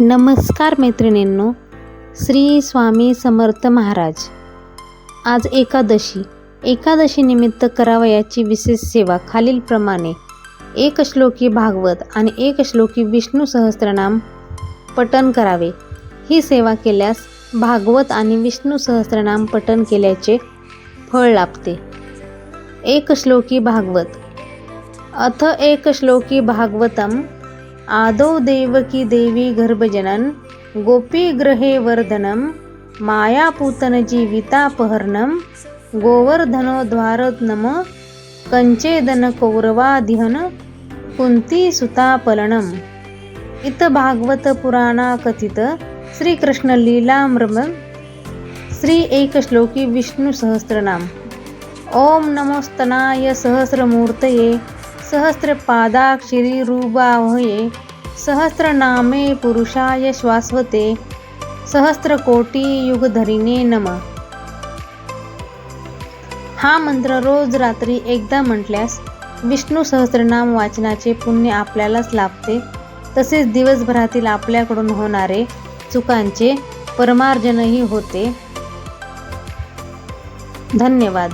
नमस्कार मैत्रिणींनो श्री स्वामी समर्थ महाराज. आज एकादशी. एकादशीनिमित्त करावयाची विशेष सेवा खालीलप्रमाणे. एक श्लोकी भागवत आणि एक श्लोकी विष्णू सहस्त्रनाम पठण करावे. ही सेवा केल्यास भागवत आणि विष्णू सहस्त्रनाम पठण केल्याचे फळ लाभते. एक श्लोकी भागवत. अथ एक श्लोकी भागवतम आदौ देवकी देवी गर्भजनन गोपीग्रहे वर्धनं मायापूतन जीवितापहरणं गोवर्धनोद्वारोत्नम कंचेदन कौरवादिहन इत भागवत पुराणा कथित श्री एक श्लोकी विष्णू सहस्त्रनाम ओम नमोस्तनाय सहस्रमूर्तये सहस्रपादाक्षरी रूपावहये सहस्रनामे पुरुषाय श्वासवते सहस्रकोटी युगधरिणे नम। हा मंत्र रोज रात्री एकदा म्हटल्यास विष्णू सहस्रनाम वाचनाचे पुण्य आपल्यालाच लाभते. तसेच दिवसभरातील आपल्याकडून होणारे चुकांचे परमार्जनही होते. धन्यवाद.